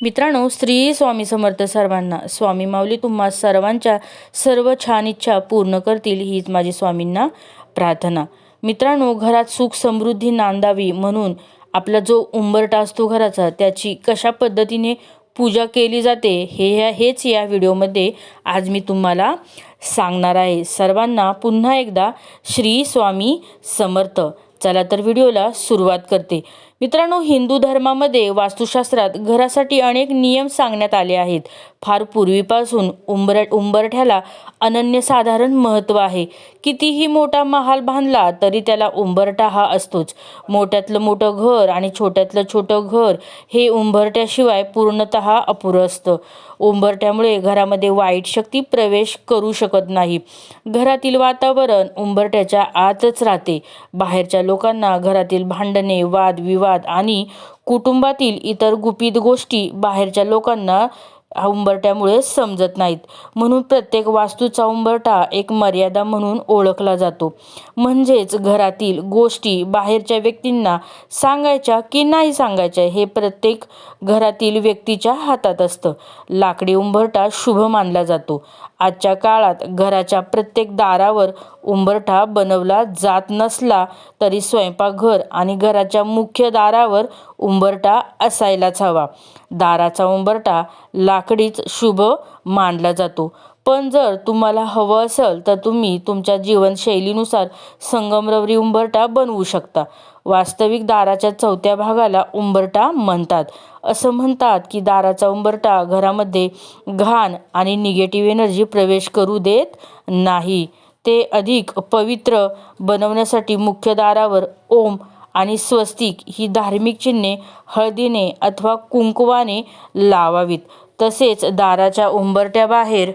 मित्रांनो श्री स्वामी समर्थ सर्वांना स्वामी माऊली तुम्हा सर्वांच्या सर्व छान इच्छा पूर्ण करतील हीच माझी स्वामींना प्रार्थना. मित्रांनो घरात सुख समृद्धी नांदावी म्हणून आपला जो उंबरटा असतो घराचा त्याची कशा पद्धतीने पूजा केली जाते हे ह्या हेच या व्हिडिओमध्ये आज मी तुम्हाला सांगणार आहे. सर्वांना पुन्हा एकदा श्री स्वामी समर्थ. चला तर व्हिडिओला सुरुवात करते. मित्रांनो हिंदू धर्मामध्ये वास्तुशास्त्रात घरासाठी अनेक नियम सांगण्यात आले आहेत. फार पूर्वीपासून उंबर उंबरठ्याला अनन्यसाधारण महत्त्व आहे. कितीही मोठा महाल बांधला तरी त्याला उंबरठा हा असतोच. मोठ्यातलं मोठं घर आणि छोट्यातलं छोटं घर हे उंबरठ्याशिवाय पूर्णतः अपुरं असतं. उंबरठ्यामुळे घरामध्ये वाईट शक्ती प्रवेश करू शकत नाही. घरातील वातावरण उंबरठ्याच्या आतच राहते. बाहेरच्या लोकांना घरातील भांडणे वाद विवाद विवाद आणि कुटुंबातील इतर गुपित गोष्टी बाहेरच्या लोकांना उंबरट्यामुळे समजत नाहीत. म्हणून प्रत्येक वास्तूचा उंबरटा एक मर्यादा म्हणून ओळखला जातो. म्हणजेच घरातील गोष्टी बाहेरच्या व्यक्तींना सांगायच्या की नाही सांगायच्या हे प्रत्येक घरातील व्यक्तीच्या हातात असतं. लाकडी उंबरटा शुभ मानला जातो. आजच्या काळात घराच्या प्रत्येक दारावर उंबरठा बनवला जात नसला तरी स्वयंपाकघर आणि घराच्या मुख्य दारावर उंबरठा असायलाच हवा. दाराचा उंबरठा लाकडीच शुभ मानला जातो. पण जर तुम्हाला हवं असेल तर तुम्ही तुमच्या जीवनशैलीनुसार संगमरवरी उंबरठा बनवू शकता. वास्तविक दाराच्या चौथ्या भागाला उंबरटा म्हणतात. असं म्हणतात की दाराचा उंबरटा घरामध्ये घाण आणि निगेटिव्ह एनर्जी प्रवेश करू देत नाही. ते अधिक पवित्र बनवण्यासाठी मुख्य दारावर ओम आणि स्वस्तिक ही धार्मिक चिन्हे हळदीने अथवा कुंकवाने लावावीत. तसेच दाराच्या उंबरट्याबाहेर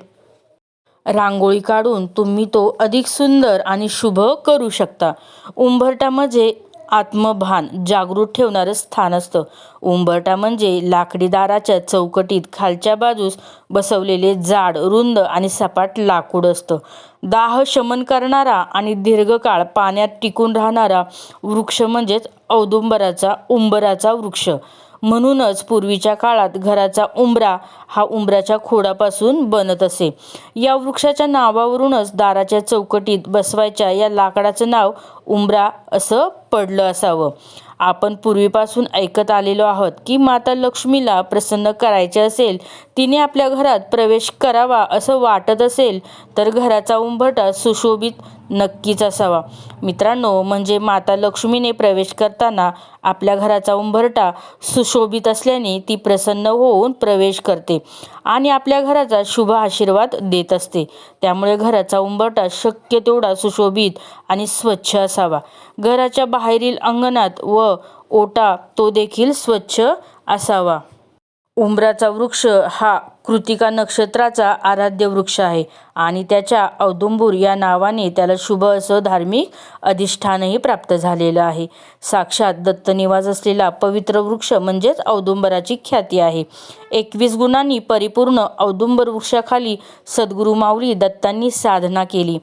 रांगोळी काढून तुम्ही तो अधिक सुंदर आणि शुभ करू शकता. उंबरटा म्हणजे आत्मभान जागृत ठेवणारं स्थान असतं. उंबरटा म्हणजे लाकडी दाराच्या चौकटीत खालच्या बाजूस बसवलेले जाड रुंद आणि सपाट लाकूड असतं. दाह शमन करणारा आणि दीर्घकाळ पाण्यात टिकून राहणारा वृक्ष म्हणजेच औदुंबराचा उंबराचा वृक्ष. म्हणूनच पूर्वीच्या काळात घराचा उंबरा हा उंबराच्या खोडापासून बनत असे. या वृक्षाच्या नावावरूनच दाराच्या चौकटीत बसवायच्या या लाकडाचं नाव उंबरा असं पडलं असावं. आपण पूर्वीपासून ऐकत आलेलो आहोत की माता लक्ष्मीला प्रसन्न करायचे असेल तिने आपल्या घरात प्रवेश करावा असं वाटत असेल तर घराचा उंबरटा सुशोभित नक्कीच असावा. मित्रांनो म्हणजे माता लक्ष्मीने प्रवेश करताना आपल्या घराचा उंबरटा सुशोभित असल्याने ती प्रसन्न होऊन प्रवेश करते आणि आपल्या घराचा शुभ आशीर्वाद देत असते. त्यामुळे घराचा उंबरटा शक्य तेवढा सुशोभित आणि स्वच्छ असावा. घराच्या बाहेरील अंगणात व ओटा तो देखील स्वच्छ असावा. उंबराचा वृक्ष हा कृतिका नक्षत्राचा आराध्य वृक्ष आहे आणि त्याच्या औदुंबूर या नावाने त्याला शुभ असं धार्मिक अधिष्ठानही प्राप्त झालेलं आहे. साक्षात दत्तनिवास असलेला पवित्र वृक्ष म्हणजेच औदुंबराची ख्याती आहे. एकवीस गुणांनी परिपूर्ण औदुंबर वृक्षाखाली सद्गुरू माऊली दत्तांनी साधना केली.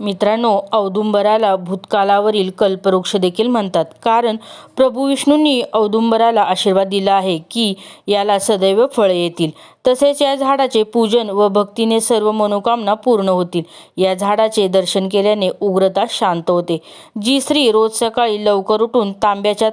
मित्रांनो औदुंबराला भूतकालावरील कल्पवृक्ष देखील म्हणतात. कारण प्रभू विष्णूंनी औदुंबराला आशीर्वाद दिला आहे की याला सदैव फळे येतील. तसेच या झाडाचे पूजन व भक्तीने सर्व मनोकामना पूर्ण होतील. या झाडाचे दर्शन केल्याने उग्रता शांत होते. जी स्त्री रोज सकाळी लवकर उठून तांब्याच्या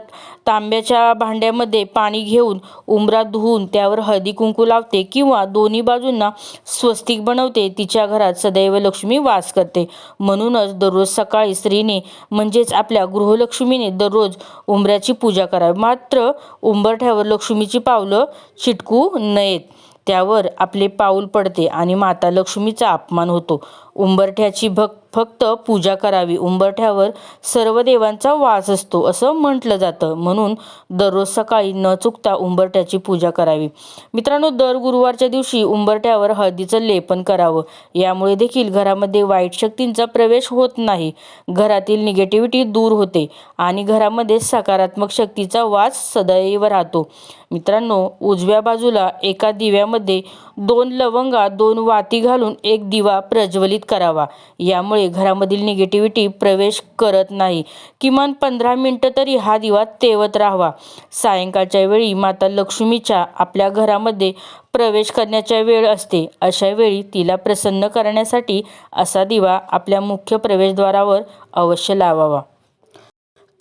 तांब्याच्या भांड्यामध्ये पाणी घेऊन उंबरात धुवून त्यावर हळदी कुंकू लावते किंवा दोन्ही बाजूंना स्वस्तिक बनवते तिच्या घरात सदैव लक्ष्मी वास करते. म्हणूनच दररोज सकाळी स्त्रीने म्हणजेच आपल्या गृहलक्ष्मीने दररोज उंबऱ्याची पूजा करावी. मात्र उंबरठ्यावर लक्ष्मीची पावलं चिटकू नयेत. त्यावर आपले पाऊल पडते आणि माता लक्ष्मीचा अपमान होतो. उंबरठ्याची भक फक्त पूजा करावी. उंबरठ्यावर सर्व देवांचा वास असतो असं म्हटलं जातं. म्हणून दररोज सकाळी न चुकता उंबरठ्याची पूजा करावी. मित्रांनो दर गुरुवारच्या दिवशी उंबरठ्यावर हळदीचं लेपन करावं. यामुळे देखील घरामध्ये वाईट शक्तींचा प्रवेश होत नाही. घरातील निगेटिव्हिटी दूर होते आणि घरामध्ये सकारात्मक शक्तीचा वास सदैव राहतो. मित्रांनो उजव्या बाजूला एका दिव्यामध्ये दोन लवंगा दोन वाती घालून एक दिवा प्रज्वलित करावा. यामुळे घरामधील निगेटिव्हिटी प्रवेश करत नाही. किमान पंधरा मिनटं तरी हा दिवा तेवत राहावा. सायंकाळच्या वेळी माता लक्ष्मीच्या आपल्या घरामध्ये प्रवेश करण्याच्या वेळ असते. अशा वेळी तिला प्रसन्न करण्यासाठी असा दिवा आपल्या मुख्य प्रवेशद्वारावर अवश्य लावावा.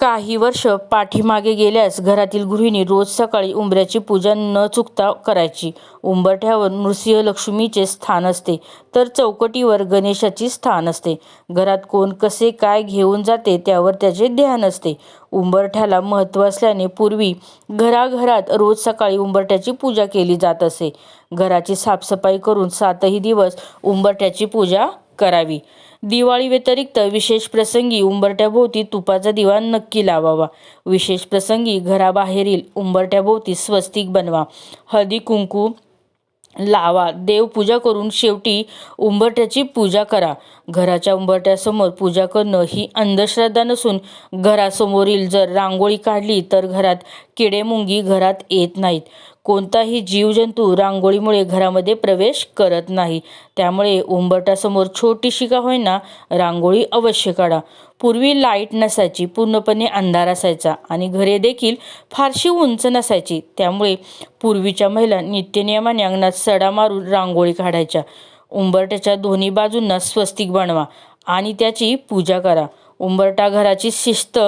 काही वर्ष पाठीमागे गेल्यास घरातील गृहिणी रोज सकाळी उंबऱ्याची पूजा न चुकता करायची. उंबरठ्यावर नृसिंह लक्ष्मीचे स्थान असते तर चौकटीवर गणेशाची स्थान असते. घरात कोण कसे काय घेऊन जाते त्यावर त्याचे ध्यान असते. उंबरठ्याला महत्त्व असल्याने पूर्वी घराघरात रोज सकाळी उंबरठ्याची पूजा केली जात असे. घराची साफसफाई करून सातही दिवस उंबरठ्याची पूजा करावी. दिवाळी व्यतिरिक्त विशेष प्रसंगी उंबरट्याभोवती तुपाचा दिवा नक्की लावावा. विशेष प्रसंगी घराबाहेरील उंबरट्याभोवती स्वस्तिक बनवा. हळदी कुंकू लावा. देवपूजा करून शेवटी उंबरट्याची पूजा करा. घराच्या उंबरट्यासमोर पूजा करणं ही अंधश्रद्धा नसून घरासमोरील जर रांगोळी काढली तर घरात किडेमुंगी घरात येत नाहीत. कोणताही जीवजंतू रांगोळीमुळे घरामध्ये प्रवेश करत नाही. त्यामुळे उंबरठ्यासमोर छोटीशी का होईना रांगोळी अवश्य काढा. पूर्वी लाइट नसायची पूर्णपणे अंधार असायचा आणि घरे देखील फारशी उंच नसायची. त्यामुळे पूर्वीच्या महिला नित्यनियमाने अंगणात सडा मारून रांगोळी काढायच्या. उंबरट्याच्या दोन्ही बाजूंना स्वस्तिक बनवा आणि त्याची पूजा करा. उंबरटा घराची शिस्त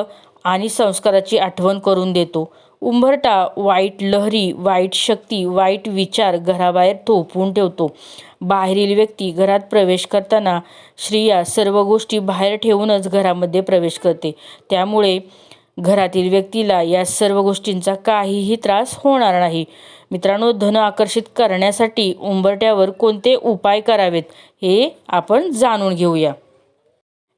आणि संस्काराची आठवण करून देतो. उंबरठा वाईट लहरी वाईट शक्ती वाईट विचार घराबाहेर थोपवून ठेवतो. बाहेरील व्यक्ती घरात प्रवेश करताना स्त्रिया सर्व गोष्टी बाहेर ठेवूनच घरामध्ये प्रवेश करते. त्यामुळे घरातील व्यक्तीला या सर्व गोष्टींचा काहीही त्रास होणार नाही. मित्रांनो धन आकर्षित करण्यासाठी उंबरट्यावर कोणते उपाय करावेत हे आपण जाणून घेऊया.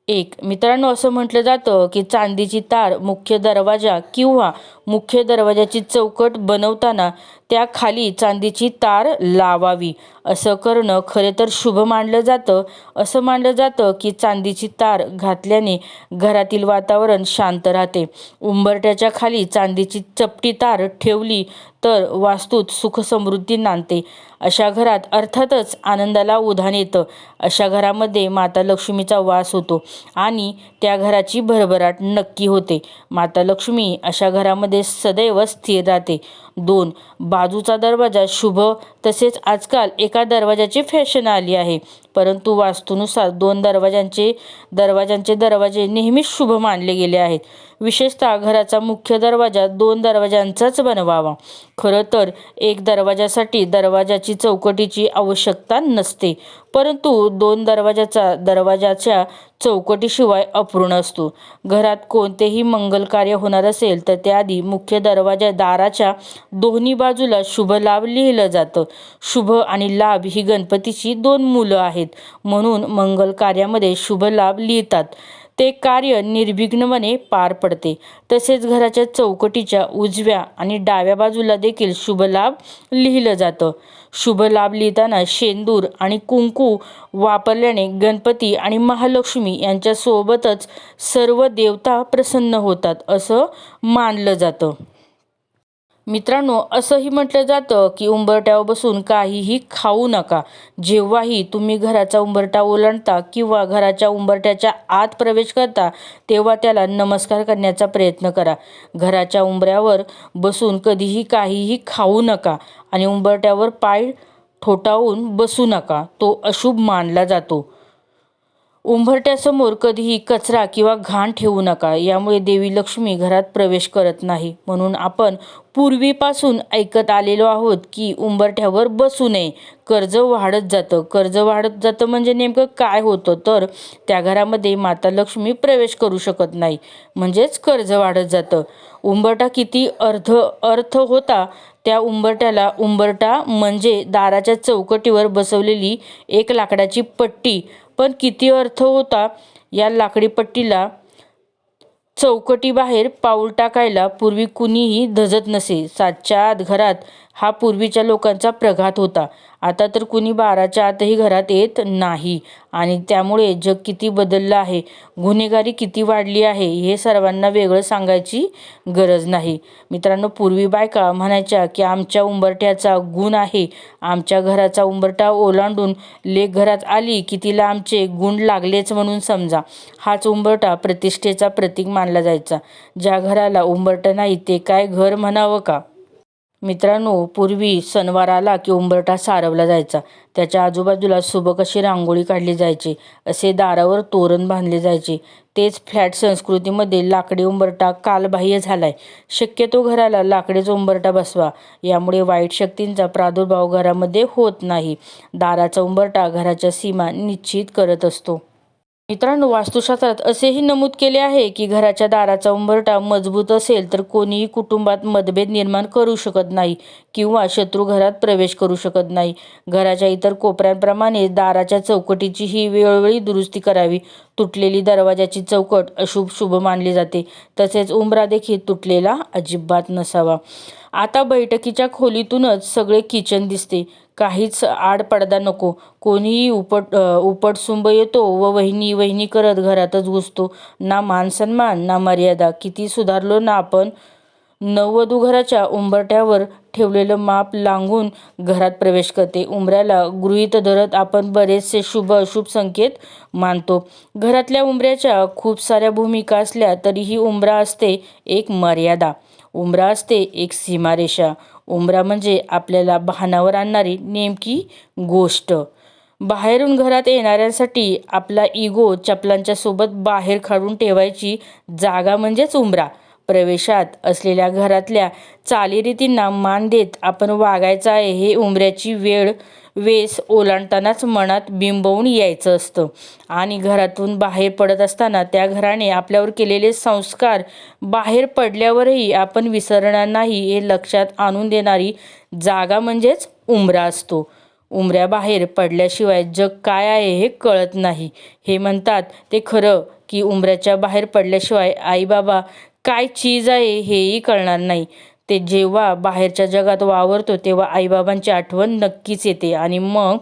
एक मित्रांनो असं म्हटलं जातं की चांदीची तार मुख्य दरवाजा किंवा मुख्य दरवाजाची चौकट बनवताना त्याखाली चांदीची तार लावावी. असं करणं खरे तर शुभ मानलं जातं. असं मानलं जातं की चांदीची तार घातल्याने घरातील वातावरण शांत राहते. उंबरट्याच्या खाली चांदीची चपटी तार ठेवली तर वास्तूत सुखसमृद्धी नांदते. अशा घरात अर्थातच आनंदाला उधाण येतं. अशा घरामध्ये माता लक्ष्मीचा वास होतो आणि त्या घराची भरभराट नक्की होते. माता लक्ष्मी अशा घरामध्ये सदैव स्थिर राहते. दोन बाजूचा दरवाजा शुभ तसेच आजकाल एका दरवाजाची फॅशन आली आहे. परंतु वास्तूनुसार दोन दरवाजांचे दरवाजांचे दरवाजे नेहमीच शुभ मानले गेले आहेत. विशेषतः घराचा मुख्य दरवाजा दोन दरवाजांचाच बनवावा. खरं तर एक दरवाजासाठी दरवाजाची चौकटीची आवश्यकता नसते परंतु दोन दरवाजाचा दरवाजाच्या चौकटीशिवाय अपूर्ण असतो. घरात कोणतेही मंगल कार्य होणार असेल तर त्याआधी मुख्य दरवाजा दाराच्या दोन्ही बाजूला शुभ लाभ लिहिलं जातं. शुभ आणि लाभ ही गणपतीची दोन मुलं आहेत. म्हणून मंगल कार्यामध्ये शुभ लाभ लिहितात. ते कार्य निर्विघ्नपणे पार पडते. तसेच घराच्या चौकटीच्या उजव्या आणि डाव्या बाजूला देखील शुभ लाभ लिहिलं जातं. शुभ लाभ लिहिताना शेंदूर आणि कुंकू वापरल्याने गणपती आणि महालक्ष्मी यांच्यासोबतच सर्व देवता प्रसन्न होतात असं मानलं जातं. मित्रांनो असंही म्हटलं जातं की उंबरट्यावर बसून काहीही खाऊ नका. जेव्हाही तुम्ही घराचा उंबरटा ओलांडता किंवा घराच्या उंबरट्याच्या आत प्रवेश करता तेव्हा त्याला नमस्कार करण्याचा प्रयत्न करा. घराच्या उंबऱ्यावर बसून कधीही काहीही खाऊ नका आणि उंबरट्यावर पाय ठोठावून बसू नका. तो अशुभ मानला जातो. उंबरट्यासमोर कधीही कचरा किंवा घाण ठेवू नका. यामुळे देवी लक्ष्मी घरात प्रवेश करत नाही. म्हणून आपण पूर्वीपासून ऐकत आलेलो आहोत की उंबरठ्यावर बसू नये. कर्ज वाढत जातं. कर्ज वाढत जातं म्हणजे नेमकं काय होतं? तर त्या घरामध्ये माता लक्ष्मी प्रवेश करू शकत नाही. म्हणजेच कर्ज वाढत जातं. उंबरटा किती अर्ध अर्थ होता त्या उंबरट्याला उंबरटा म्हणजे दाराच्या चौकटीवर बसवलेली एक लाकडाची पट्टी पण किती अर्थ होता या लाकडी पट्टीला चौकटीबाहेर पाऊल टाकायला. पूर्वी कुणीही धजत नसे. सातच्या आत घरात हा पूर्वीच्या लोकांचा प्रघात होता. आता तर कुणी बाराच्या आतही घरात येत नाही. आणि त्यामुळे जग किती बदललं आहे गुन्हेगारी किती वाढली आहे हे सर्वांना वेगळं सांगायची गरज नाही. मित्रांनो पूर्वी बायका म्हणायच्या की आमच्या उंबरठ्याचा गुण आहे. आमच्या घराचा उंबरठा ओलांडून लेक घरात आली की तिला आमचे गुण लागलेच म्हणून समजा. हाच उंबरठा प्रतिष्ठेचा प्रतीक मानला जायचा. ज्या घराला उंबरठा नाही ते काय घर म्हणावं का? मित्रांनो पूर्वी सणवाराला की उंबरठा सारवला जायचा. त्याच्या आजूबाजूला सुबक अशी रांगोळी काढली जायची. असे दारावर तोरण बांधले जायचे. तेच फ्लॅट संस्कृतीमध्ये लाकडी उंबरठा कालबाह्य झालाय. शक्यतो घराला लाकडीचा उंबरठा बसवा. यामुळे वाईट शक्तींचा प्रादुर्भाव घरामध्ये होत नाही. दाराचा उंबरठा घराच्या सीमा निश्चित करत असतो. मित्रांनो वास्तुशास्त्रात असेही नमूद केले आहे की घराच्या दाराचा उंबरठा मजबूत असेल तर कोणीही कुटुंबात मतभेद निर्माण करू शकत नाही किंवा शत्रू घरात प्रवेश करू शकत नाही. घराच्या इतर कोपऱ्यांप्रमाणे दाराच्या चौकटीची ही वेळोवेळी दुरुस्ती करावी. तुटलेली दरवाजाची चौकट अशुभ शुभ मानली जाते. तसेच उंबरा देखील तुटलेला अजिबात नसावा. आता बैठकीच्या खोलीतूनच सगळे किचन दिसते. काहीच आड पडदा नको. कोणीही उपट उपटसुंब येतो व वहिनी वहिनी करत घरातच घुसतो. ना मान सन्मान ना मर्यादा. किती सुधारलो ना आपण नववधू घराच्या उंबरट्यावर ठेवलेलं माप लांगून घरात प्रवेश करते. उंबऱ्याला गृहीत धरत आपण बरेचसे शुभ अशुभ संकेत मानतो. घरातल्या उंबऱ्याच्या खूप साऱ्या भूमिका असल्या तरीही उंबरा असते एक मर्यादा. उंबरा असते एक सीमारेषा. उंबरा म्हणजे आपल्याला भानावर आणणारी नेमकी गोष्ट. बाहेरून घरात येणाऱ्यांसाठी आपला इगो चपलांच्या सोबत बाहेर काढून ठेवायची जागा म्हणजेच उंबरा. प्रवेशात असलेल्या घरातल्या चालीरीतींना मान देत आपण वागायचं आहे हे उंबऱ्याची वेळ वेस ओलांडतानाच मनात बिंबवून यायचं असतं. आणि घरातून बाहेर पडत असताना त्या घराने आपल्यावर केलेले संस्कार बाहेर पडल्यावरही आपण विसरणार नाही हे लक्षात आणून देणारी जागा म्हणजेच उंबरा असतो. उंबऱ्याबाहेर पडल्याशिवाय जग काय आहे हे कळत नाही. हे म्हणतात ते खरं की उंबऱ्याच्या बाहेर पडल्याशिवाय आई बाबा काय चीज आहे हेही कळणार नाही. ते जेव्हा बाहेरच्या जगात वावरतो तेव्हा आईबाबांची आठवण नक्कीच येते आणि मग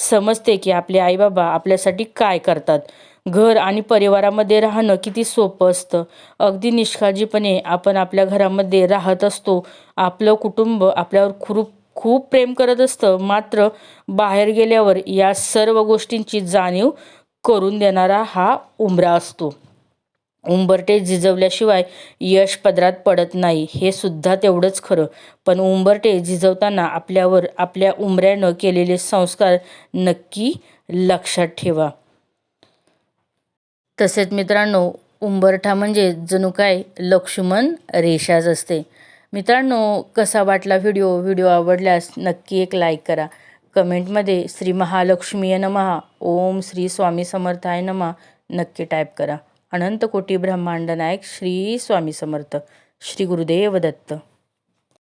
समजते की आपले आईबाबा आपल्यासाठी काय करतात. घर आणि परिवारामध्ये राहणं किती सोपं असतं. अगदी निष्काळजीपणे आपण आपल्या घरामध्ये राहत असतो. आपलं कुटुंब आपल्यावर खूप खूप प्रेम करत असतं. मात्र बाहेर गेल्यावर या सर्व गोष्टींची जाणीव करून देणारा हा उंबरा असतो. उंबरटे झिजवल्याशिवाय यश पदरात पडत नाही हे सुद्धा तेवढंच खरं. पण उंबरटे झिजवताना आपल्यावर आपल्या उंबऱ्यानं केलेले संस्कार नक्की लक्षात ठेवा. तसेच मित्रांनो उंबरठा म्हणजे जणू काय? लक्ष्मण रेषाच असते. मित्रांनो कसा वाटला व्हिडिओ? व्हिडिओ आवडल्यास नक्की एक लाईक करा. कमेंटमध्ये श्री महालक्ष्मीय नमहा ओम श्री स्वामी समर्थाय नमा नक्की टाईप करा. अनंत कोटी ब्रह्मांड नायक श्री स्वामी समर्थ श्री गुरुदेव दत्त.